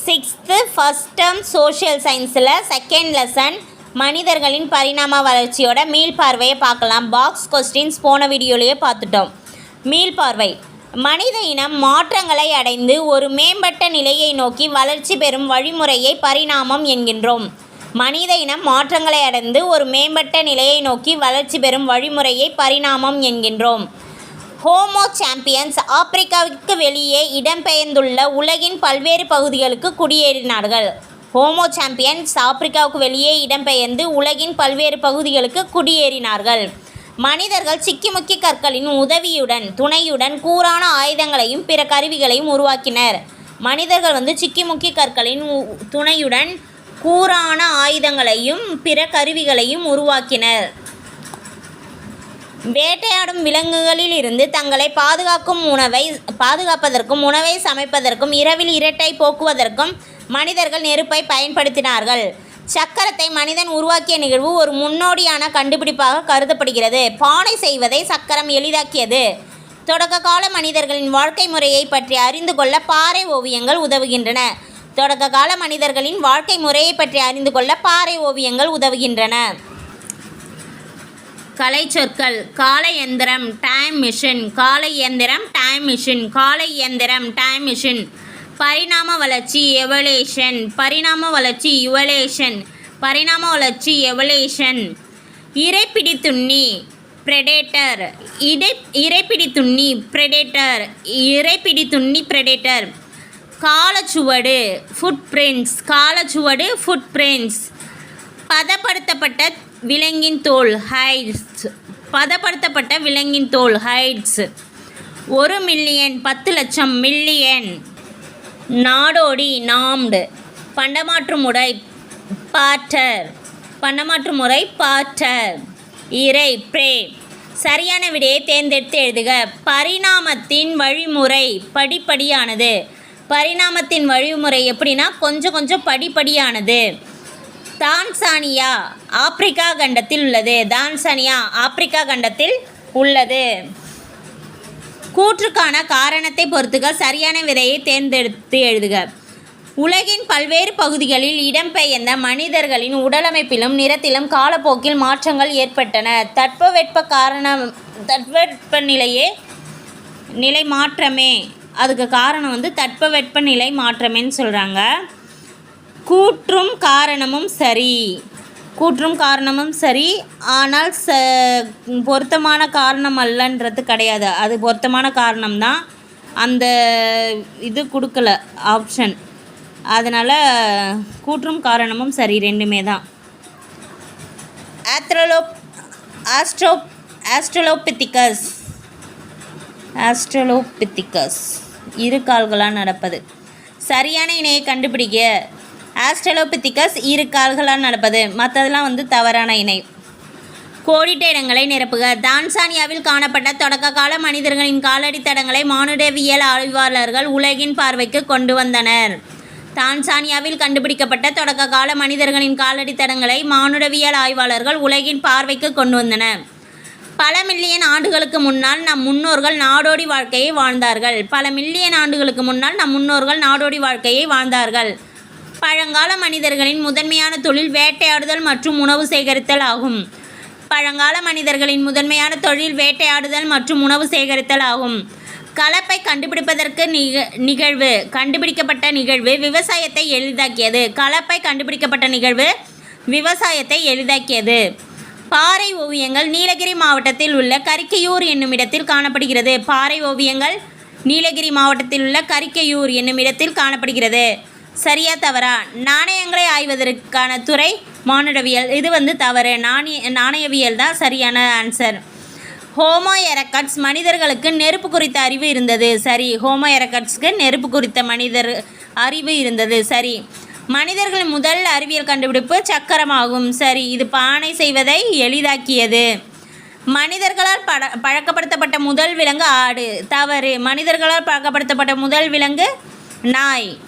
Sixth first term social சயின்ஸில் second lesson மனிதர்களின் பரிணாம வளர்ச்சியோட மீள்பார்வையை பார்க்கலாம். பாக்ஸ் கொஸ்டின்ஸ் போன வீடியோலேயே பார்த்துட்டோம். மீள்பார்வை மனித இனம் மாற்றங்களை அடைந்து ஒரு மேம்பட்ட நிலையை நோக்கி வளர்ச்சி பெறும் வழிமுறையை பரிணாமம் என்கின்றோம். மனித இனம் மாற்றங்களை அடைந்து ஒரு மேம்பட்ட நிலையை நோக்கி வளர்ச்சி பெறும் வழிமுறையை பரிணாமம் என்கின்றோம். ஹோமோ சாம்பியன்ஸ் ஆப்பிரிக்காவிற்கு வெளியே இடம்பெயர்ந்துள்ள உலகின் பல்வேறு பகுதிகளுக்கு குடியேறினார்கள். ஹோமோ சாம்பியன்ஸ் ஆப்பிரிக்காவுக்கு வெளியே இடம்பெயர்ந்து உலகின் பல்வேறு பகுதிகளுக்கு குடியேறினார்கள். மனிதர்கள் சிக்கிமுக்கி கற்களின் உதவியுடன் துணையுடன் கூரான ஆயுதங்களையும் பிற கருவிகளையும் உருவாக்கினர். மனிதர்கள் வந்து சிக்கிமுக்கி கற்களின் உ- துணையுடன் கூரான ஆயுதங்களையும் பிற கருவிகளையும் உருவாக்கினர். வேட்டையாடும் விலங்குகளில் இருந்து தங்களை பாதுகாக்கும் உணவை பாதுகாப்பதற்கும் உணவை சமைப்பதற்கும் இரவில் இரட்டை போக்குவதற்கும் மனிதர்கள் நெருப்பை பயன்படுத்தினார்கள். சக்கரத்தை மனிதன் உருவாக்கிய நிகழ்வு ஒரு முன்னோடியான கண்டுபிடிப்பாக கருதப்படுகிறது. பானை செய்வதை சக்கரம் எளிதாக்கியது. தொடக்க கால மனிதர்களின் வாழ்க்கை முறையை பற்றி அறிந்து கொள்ள பாறை ஓவியங்கள் உதவுகின்றன. தொடக்க கால மனிதர்களின் வாழ்க்கை முறையை பற்றி அறிந்து கொள்ள பாறை ஓவியங்கள் உதவுகின்றன. கலை சொற்கள் கால எந்திரம் டைம் மிஷின் காலை இயந்திரம் டைம் மிஷின் காலை இயந்திரம் டைம் மிஷின் பரிணாம வளர்ச்சி எவலேஷன் பரிணாம வளர்ச்சி யுவலேஷன் பரிணாம வளர்ச்சி எவலேஷன் இரைப்பிடித்துண்ணி ப்ரெடேட்டர் இடை இரைப்பிடித்துண்ணி இறைப்பிடி துண்ணி ப்ரெடேட்டர் காலச்சுவடு ஃபுட் பிரிண்ட்ஸ் காலச்சுவடு ஃபுட் பிரிண்ட்ஸ் பதப்படுத்தப்பட்ட விலங்கின் தோல் ஹைட்ஸ் பதப்படுத்தப்பட்ட விலங்கின் தோல் ஹைட்ஸ் ஒரு மில்லியன் பத்து லட்சம் மில்லியன் நாடோடி நாம்டு. பண்டமாற்று முறை பாட்டர் பண்டமாற்று முறை பாட்டர் இறை பிரே சரியான விடையை தேர்ந்தெடுத்து எழுதுக. பரிணாமத்தின் வழிமுறை படிப்படியானது. பரிணாமத்தின் வழிமுறை எப்படின்னா கொஞ்சம் கொஞ்சம் படிப்படியானது. தான்சானியா ஆப்பிரிக்கா கண்டத்தில் உள்ளது. தான்சானியா ஆப்பிரிக்கா கண்டத்தில் உள்ளது. கூற்றுக்கான காரணத்தை பொறுத்துக சரியான விதையை தேர்ந்தெடுத்து எழுதுக. உலகின் பல்வேறு பகுதிகளில் இடம்பெயர்ந்த மனிதர்களின் உடலமைப்பிலும் நிறத்திலும் காலப்போக்கில் மாற்றங்கள் ஏற்பட்டன. தட்பவெட்ப காரணம் தட்பவெட்பநிலையே நிலை மாற்றமே அதுக்கு காரணம் வந்து தட்பவெட்ப நிலை மாற்றமேன்னு சொல்கிறாங்க கூற்றும் காரணமும் சரி. கூற்றும் காரணமும் சரி. ஆனால் ச பொருத்தமான காரணம் அல்லன்றது கிடையாது. அது பொருத்தமான காரணம்தான் அந்த இது கொடுக்கல ஆப்ஷன் அதனால் கூற்றும் காரணமும் சரி ரெண்டுமே தான். ஆத்ரலோப் ஆஸ்ட்ரோ ஆஸ்ட்ரலோபித்திகஸ் ஆஸ்ட்ரலோபித்திகஸ் இரு கால்களாக நடப்பது. சரியான இணையை கண்டுபிடிக்க. ஆஸ்ட்ரலோபித்திகஸ் இரு கால்களால் நடப்பது. மற்றதெல்லாம் வந்து தவறான இணை. கோடிட்ட இடங்களை நிரப்புக. தான்சானியாவில் காணப்பட்ட தொடக்க கால மனிதர்களின் காலடி தடங்களை மானுடவியல் ஆய்வாளர்கள் உலகின் பார்வைக்கு கொண்டு வந்தனர். தான்சானியாவில் கண்டுபிடிக்கப்பட்ட தொடக்க கால மனிதர்களின் காலடி தடங்களை மானுடவியல் ஆய்வாளர்கள் உலகின் பார்வைக்கு கொண்டு வந்தனர். பல மில்லியன் ஆண்டுகளுக்கு முன்னால் நம் முன்னோர்கள் நாடோடி வாழ்க்கையை வாழ்ந்தார்கள். பல மில்லியன் ஆண்டுகளுக்கு முன்னால் நம் முன்னோர்கள் நாடோடி வாழ்க்கையை வாழ்ந்தார்கள். பழங்கால மனிதர்களின் முதன்மையான தொழில் வேட்டையாடுதல் மற்றும் உணவு சேகரித்தல் ஆகும். பழங்கால மனிதர்களின் முதன்மையான தொழில் வேட்டையாடுதல் மற்றும் உணவு சேகரித்தல் ஆகும். கலப்பை கண்டுபிடிப்பதற்கு நிக நிகழ்வு கண்டுபிடிக்கப்பட்ட நிகழ்வு விவசாயத்தை எளிதாக்கியது. கலப்பை கண்டுபிடிக்கப்பட்ட நிகழ்வு விவசாயத்தை எளிதாக்கியது. பாறை ஓவியங்கள் நீலகிரி மாவட்டத்தில் உள்ள கரிக்கையூர் என்னும் இடத்தில் காணப்படுகிறது. பாறை ஓவியங்கள் நீலகிரி மாவட்டத்தில் உள்ள கரிக்கையூர் என்னும் இடத்தில் காணப்படுகிறது. சரியா தவறா? நாணயங்களை ஆய்வதற்கான துறை மானுடவியல். இது வந்து தவறு. நாணய நாணயவியல் தான் சரியான ஆன்சர் ஹோமோ எரக்கட்ஸ் மனிதர்களுக்கு நெருப்பு குறித்த அறிவு இருந்தது. சரி ஹோமோ எரக்கட்ஸ்க்கு நெருப்பு குறித்த மனிதர் அறிவு இருந்தது. சரி மனிதர்களின் முதல் அறிவியல் கண்டுபிடிப்பு சக்கரமாகும். சரி இது பானை செய்வதை எளிதாக்கியது. மனிதர்களால் பட பழக்கப்படுத்தப்பட்ட முதல் விலங்கு ஆடு. தவறு. மனிதர்களால் பழக்கப்படுத்தப்பட்ட முதல் விலங்கு நாய்.